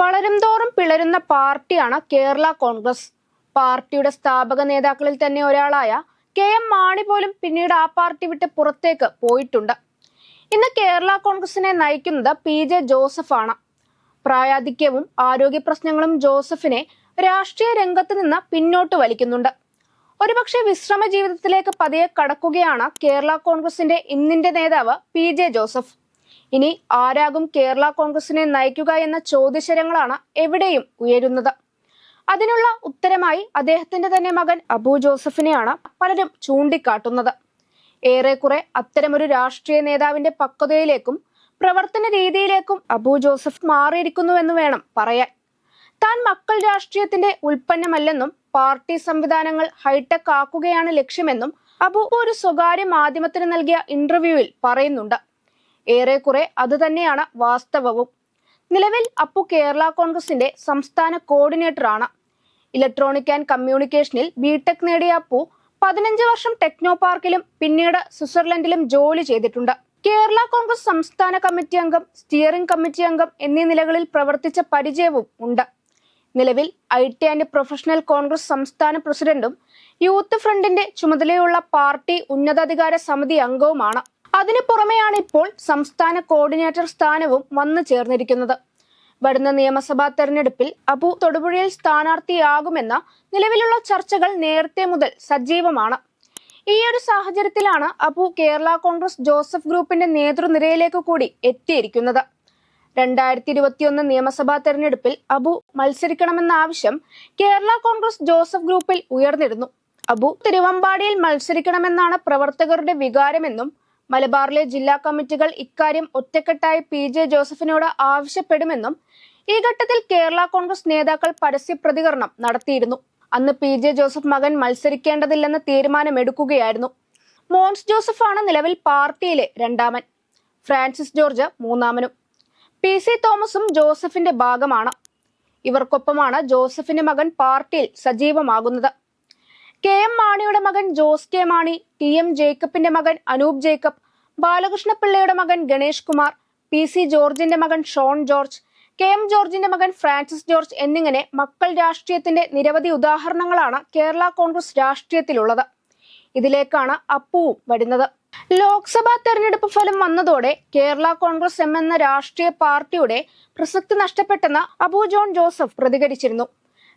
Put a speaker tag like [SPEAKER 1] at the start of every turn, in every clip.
[SPEAKER 1] വളരും തോറും പിളരുന്ന പാർട്ടിയാണ് കേരള കോൺഗ്രസ്. പാർട്ടിയുടെ സ്ഥാപക നേതാക്കളിൽ തന്നെ ഒരാളായ കെ എം മാണി പോലും പിന്നീട് ആ പാർട്ടി വിട്ട് പുറത്തേക്ക് പോയിട്ടുണ്ട്. ഇന്ന് കേരള കോൺഗ്രസിനെ നയിക്കുന്നത് പി ജെ ജോസഫാണ്. പ്രായാധിക്യവും ആരോഗ്യ പ്രശ്നങ്ങളും ജോസഫിനെ രാഷ്ട്രീയ രംഗത്ത് നിന്ന് പിന്നോട്ട് വലിക്കുന്നുണ്ട്. ഒരുപക്ഷെ വിശ്രമ ജീവിതത്തിലേക്ക് പതിയെ കടക്കുകയാണ് കേരള കോൺഗ്രസിന്റെ ഇന്നിന്റെ നേതാവ് പി ജെ ജോസഫ്. ഇനി ആരാകും കേരള കോൺഗ്രസിനെ നയിക്കുക എന്ന ചോദ്യശരങ്ങളാണ് എവിടെയും ഉയരുന്നത്. അതിനുള്ള ഉത്തരമായി അദ്ദേഹത്തിന്റെ തന്നെ മകൻ അബു ജോസഫിനെയാണ് പലരും ചൂണ്ടിക്കാട്ടുന്നത്. ഏറെക്കുറെ അത്തരമൊരു രാഷ്ട്രീയ നേതാവിന്റെ പക്വതയിലേക്കും പ്രവർത്തന രീതിയിലേക്കും അബു ജോസഫ് മാറിയിരിക്കുന്നുവെന്ന് വേണം പറയാൻ. താൻ മക്കൾ രാഷ്ട്രീയത്തിന്റെ ഉൽപ്പന്നമല്ലെന്നും പാർട്ടി സംവിധാനങ്ങൾ ഹൈടെക് ആക്കുകയാണ് ലക്ഷ്യമെന്നും അബു ഒരു സ്വകാര്യ മാധ്യമത്തിന് നൽകിയ ഇന്റർവ്യൂവിൽ പറയുന്നുണ്ട്. ഏറെക്കുറെ അതുതന്നെയാണ് വാസ്തവവും. നിലവിൽ അപ്പു കേരള കോൺഗ്രസിന്റെ സംസ്ഥാന കോർഡിനേറ്ററാണ്. ഇലക്ട്രോണിക് ആൻഡ് കമ്മ്യൂണിക്കേഷനിൽ ബിടെക് നേടിയ അപ്പു പതിനഞ്ച് വർഷം ടെക്നോ പാർക്കിലും പിന്നീട് സ്വിറ്റ്സർലൻഡിലും ജോലി ചെയ്തിട്ടുണ്ട്. കേരള കോൺഗ്രസ് സംസ്ഥാന കമ്മിറ്റി അംഗം സ്റ്റിയറിംഗ് കമ്മിറ്റി അംഗം എന്നീ നിലകളിൽ പ്രവർത്തിച്ച പരിചയവും ഉണ്ട്. നിലവിൽ I T and professional congress സംസ്ഥാന പ്രസിഡന്റും യൂത്ത് ഫ്രണ്ടിന്റെ ചുമതലയുള്ള പാർട്ടി ഉന്നതാധികാര സമിതി അംഗവുമാണ്. അതിനു പുറമെയാണ് ഇപ്പോൾ സംസ്ഥാന കോർഡിനേറ്റർ സ്ഥാനവും വന്നു ചേർന്നിരിക്കുന്നത്. വരുന്ന നിയമസഭാ തെരഞ്ഞെടുപ്പിൽ അബു തൊടുപുഴയിൽ സ്ഥാനാർത്ഥിയാകുമെന്ന നിലവിലുള്ള ചർച്ചകൾ നേരത്തെ മുതൽ സജീവമാണ്. ഈ ഒരു സാഹചര്യത്തിലാണ് അബു കേരള കോൺഗ്രസ് ജോസഫ് ഗ്രൂപ്പിന്റെ നേതൃനിരയിലേക്ക് കൂടി എത്തിയിരിക്കുന്നത്. രണ്ടായിരത്തി ഇരുപത്തിയൊന്ന് നിയമസഭാ തെരഞ്ഞെടുപ്പിൽ അബു മത്സരിക്കണമെന്ന ആവശ്യം കേരള കോൺഗ്രസ് ജോസഫ് ഗ്രൂപ്പിൽ ഉയർന്നിരുന്നു. അബു തിരുവമ്പാടിയിൽ മത്സരിക്കണമെന്നാണ് പ്രവർത്തകരുടെ വികാരമെന്നും മലബാറിലെ ജില്ലാ കമ്മിറ്റികൾ ഇക്കാര്യം ഒറ്റക്കെട്ടായി പി ജെ ജോസഫിനോട് ആവശ്യപ്പെടുമെന്നും ഈ ഘട്ടത്തിൽ കേരള കോൺഗ്രസ് നേതാക്കൾ പരസ്യ പ്രതികരണം നടത്തിയിരുന്നു. അന്ന് പി ജെ ജോസഫ് മകൻ മത്സരിക്കേണ്ടതില്ലെന്ന തീരുമാനമെടുക്കുകയായിരുന്നു. മോൻസ് ജോസഫാണ് നിലവിൽ പാർട്ടിയിലെ രണ്ടാമൻ. ഫ്രാൻസിസ് ജോർജ് മൂന്നാമനും. പി സി തോമസും ജോസഫിന്റെ ഭാഗമാണ്. ഇവർക്കൊപ്പമാണ് ജോസഫിന്റെ മകൻ പാർട്ടിയിൽ സജീവമാകുന്നത്. കെ എം മാണിയുടെ മകൻ Jose K Mani T M ജേക്കബിന്റെ മകൻ അനൂപ് ജേക്കബ് ബാലകൃഷ്ണപിള്ളയുടെ മകൻ ഗണേഷ് കുമാർ പി സി ജോർജിന്റെ മകൻ ഷോൺ ജോർജ് കെ എം ജോർജിന്റെ മകൻ ഫ്രാൻസിസ് ജോർജ് എന്നിങ്ങനെ മക്കൾ രാഷ്ട്രീയത്തിന്റെ നിരവധി ഉദാഹരണങ്ങളാണ് കേരള കോൺഗ്രസ് രാഷ്ട്രീയത്തിലുള്ളത്. ഇതിലേക്കാണ് അപ്പുവും വരുന്നത്. ലോക്സഭാ തെരഞ്ഞെടുപ്പ് ഫലം വന്നതോടെ കേരള കോൺഗ്രസ് എം എന്ന രാഷ്ട്രീയ പാർട്ടിയുടെ പ്രസക്തി നഷ്ടപ്പെട്ടെന്ന് അബു ജോൺ ജോസഫ് പ്രതികരിച്ചിരുന്നു.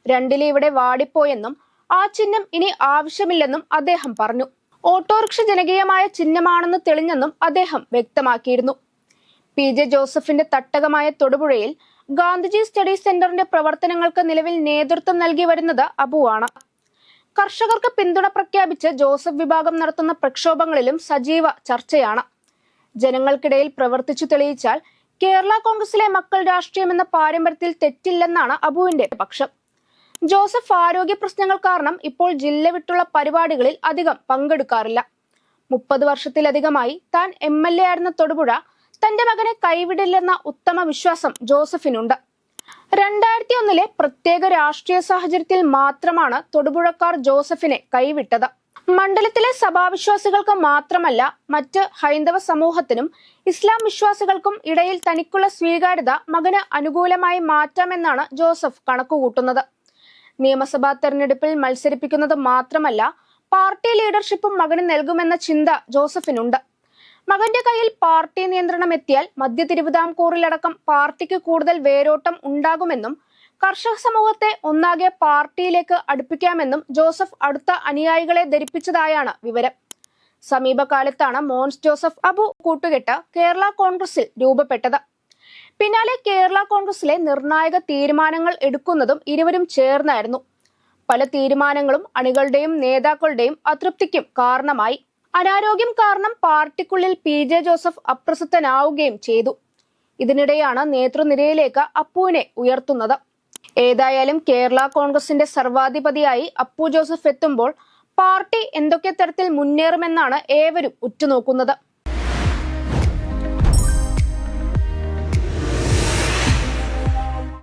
[SPEAKER 1] രണ്ടിലെ ഇവിടെ വാടിപ്പോയെന്നും ആ ചിഹ്നം ഇനി ആവശ്യമില്ലെന്നും അദ്ദേഹം പറഞ്ഞു. ഓട്ടോറിക്ഷ ജനകീയമായ ചിഹ്നമാണെന്ന് തെളിഞ്ഞെന്നും അദ്ദേഹം വ്യക്തമാക്കിയിരുന്നു. പി ജെ ജോസഫിന്റെ തട്ടകമായ തൊടുപുഴയിൽ ഗാന്ധിജി സ്റ്റഡി സെന്ററിന്റെ പ്രവർത്തനങ്ങൾക്ക് നിലവിൽ നേതൃത്വം നൽകി വരുന്നത് അബുവാണ്. കർഷകർക്ക് പിന്തുണ പ്രഖ്യാപിച്ച് ജോസഫ് വിഭാഗം നടത്തുന്ന പ്രക്ഷോഭങ്ങളിലും സജീവ ചർച്ചയാണ്. ജനങ്ങൾക്കിടയിൽ പ്രവർത്തിച്ചു തെളിയിച്ചാൽ കേരള കോൺഗ്രസിലെ മക്കൾ രാഷ്ട്രീയം എന്ന പാരമ്പര്യത്തിൽ തെറ്റില്ലെന്നാണ് അബുവിന്റെ പക്ഷം. ജോസഫ് ആരോഗ്യ പ്രശ്നങ്ങൾ കാരണം ഇപ്പോൾ ജില്ല വിട്ടുള്ള പരിപാടികളിൽ അധികം പങ്കെടുക്കാറില്ല. മുപ്പത് വർഷത്തിലധികമായി താൻ എം എൽ എ ആയിരുന്ന തൊടുപുഴ തന്റെ മകനെ കൈവിടില്ലെന്ന ഉത്തമ വിശ്വാസം ജോസഫിനുണ്ട്. രണ്ടായിരത്തി ഒന്നിലെ പ്രത്യേക രാഷ്ട്രീയ സാഹചര്യത്തിൽ മാത്രമാണ് തൊടുപുഴക്കാർ ജോസഫിനെ കൈവിട്ടത്. മണ്ഡലത്തിലെ സഭാവിശ്വാസികൾക്ക് മാത്രമല്ല മറ്റ് ഹൈന്ദവ സമൂഹത്തിനും ഇസ്ലാം വിശ്വാസികൾക്കും ഇടയിൽ തനിക്കുള്ള സ്വീകാര്യത മകന് അനുകൂലമായി മാറ്റാമെന്നാണ് ജോസഫ് കണക്കുകൂട്ടുന്നത്. നിയമസഭാ തെരഞ്ഞെടുപ്പിൽ മത്സരിപ്പിക്കുന്നത് മാത്രമല്ല പാർട്ടി ലീഡർഷിപ്പും മകന് നൽകുമെന്ന ചിന്ത ജോസഫിനുണ്ട്. മകന്റെ കയ്യിൽ പാർട്ടി നിയന്ത്രണം എത്തിയാൽ മധ്യ തിരുവിതാംകൂറിലടക്കം പാർട്ടിക്ക് കൂടുതൽ വേരോട്ടം ഉണ്ടാകുമെന്നും കർഷക സമൂഹത്തെ ഒന്നാകെ പാർട്ടിയിലേക്ക് അടുപ്പിക്കാമെന്നും ജോസഫ് അടുത്ത അനുയായികളെ ധരിപ്പിച്ചതായാണ് വിവരം. സമീപകാലത്താണ് മോൻസ് ജോസഫ് അബു കൂട്ടുകെട്ട് കേരള കോൺഗ്രസിൽ രൂപപ്പെട്ടത്. പിന്നാലെ കേരള കോൺഗ്രസിലെ നിർണായക തീരുമാനങ്ങൾ എടുക്കുന്നതും ഇരുവരും ചേർന്നായിരുന്നു. പല തീരുമാനങ്ങളും അണികളുടെയും നേതാക്കളുടെയും അതൃപ്തിക്കും കാരണമായി. അനാരോഗ്യം കാരണം പാർട്ടിക്കുള്ളിൽ പി ജെ ജോസഫ് അപ്രസക്തനാവുകയും ചെയ്തു. ഇതിനിടെയാണ് നേതൃനിരയിലേക്ക് അപ്പുവിനെ ഉയർത്തുന്നത്. ഏതായാലും കേരള കോൺഗ്രസിന്റെ സർവാധിപതിയായി അപ്പു ജോസഫ് എത്തുമ്പോൾ പാർട്ടി എന്തൊക്കെ തരത്തിൽ മുന്നേറുമെന്നാണ് ഏവരും ഉറ്റുനോക്കുന്നത്.